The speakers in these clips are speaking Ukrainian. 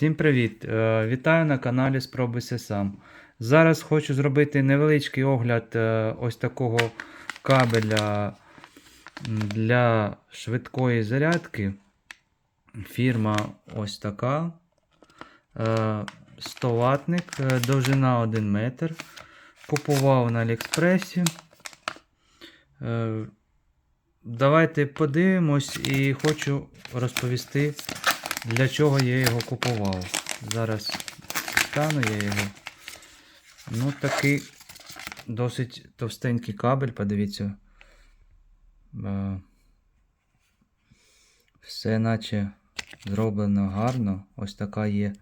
Всім привіт! Е, Вітаю на каналі Спробуйся сам. Зараз хочу зробити невеличкий огляд е, ось такого кабеля для швидкої зарядки. Фірма ось така. Е, 100 ватник, е, довжина 1 метр. Купував на Аліекспресі. Давайте подивимось і хочу розповісти, для чого я його купував. Зараз стану я його. Ну, такий досить товстенький кабель, подивіться. Е, Все наче зроблено гарно. Ось така є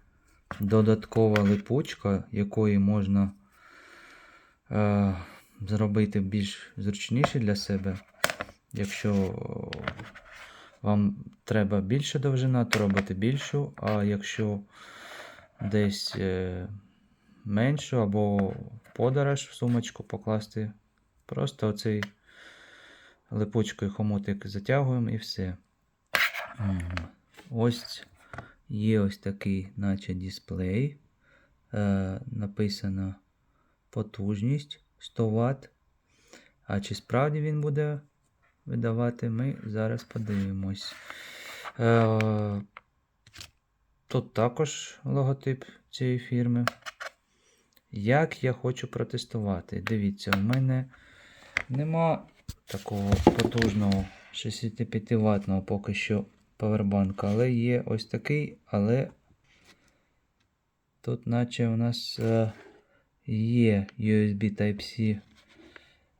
додаткова липучка, якої можна е, зробити більш зручніше для себе. Якщо вам треба більша довжина, то робите більшу, а якщо десь е, меншу або подорож в сумочку покласти, просто оцей липучкою хомутик затягуємо і все. Ось є ось такий, наче дисплей. Е, написано потужність 100 Вт. А чи справді він буде видавати, ми зараз подивимось. Е, тут також логотип цієї фірми. Як я хочу протестувати? Дивіться, у мене нема такого потужного 65 ватного поки що павербанка, але є ось такий, але тут наче у нас е, є USB Type-C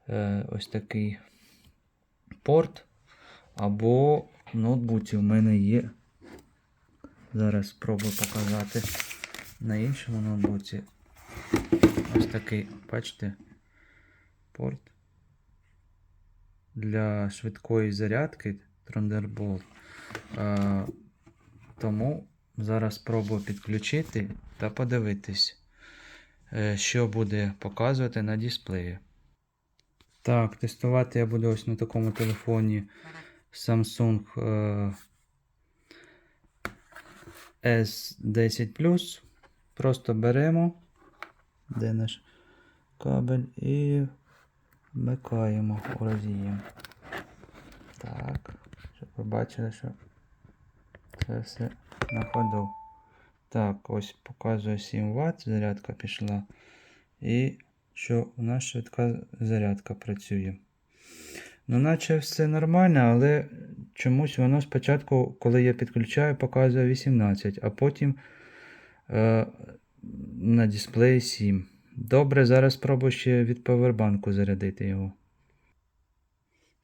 е, ось такий порт. Або в ноутбуці у мене є. Зараз спробую показати на іншому ноутбуці. Ось такий, бачите, порт для швидкої зарядки Thunderbolt. Тому зараз спробую підключити та подивитись, е, що буде показувати на дисплеї. Так, тестувати я буду ось на такому телефоні Samsung е, S10 Plus. Просто беремо, де наш кабель, і вмикаємо у роз'єм. Так, щоб ви бачили, що це все на ходу. Так, ось показує 7 Вт, зарядка пішла. І що у нас швидка зарядка працює. Ну, наче все нормально, але чомусь воно спочатку, коли я підключаю, показує 18, а потім е, на дисплеї 7. Добре, зараз спробую ще від павербанку зарядити його.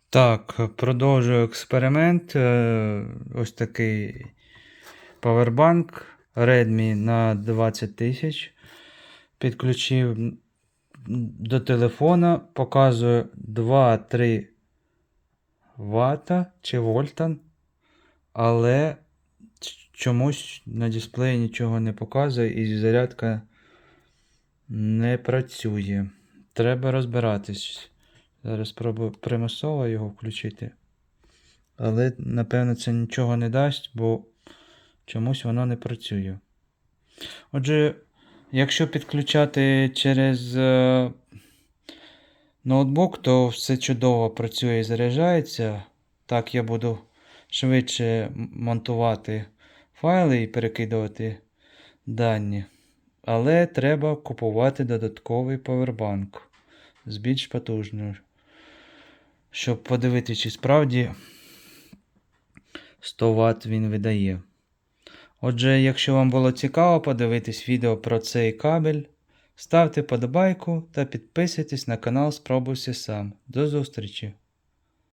Так, продовжую експеримент. Е, Ось такий павербанк Redmi на 20 тисяч. Підключив до телефона, показує 2-3 Вт чи вольта, але чомусь на дисплеї нічого не показує і зарядка не працює. Треба розбиратись. Зараз спробую примусово його включити. Але, напевно, це нічого не дасть, бо чомусь воно не працює. Отже, якщо підключати через е, ноутбук, то все чудово працює і заряджається. Так я буду швидше монтувати файли і перекидувати дані. Але треба купувати додатковий павербанк з більш потужною, щоб подивитися, чи справді 100 Вт він видає. Отже, якщо вам було цікаво подивитись відео про цей кабель, ставте подобайку та підписуйтесь на канал Спробуйся сам. До зустрічі!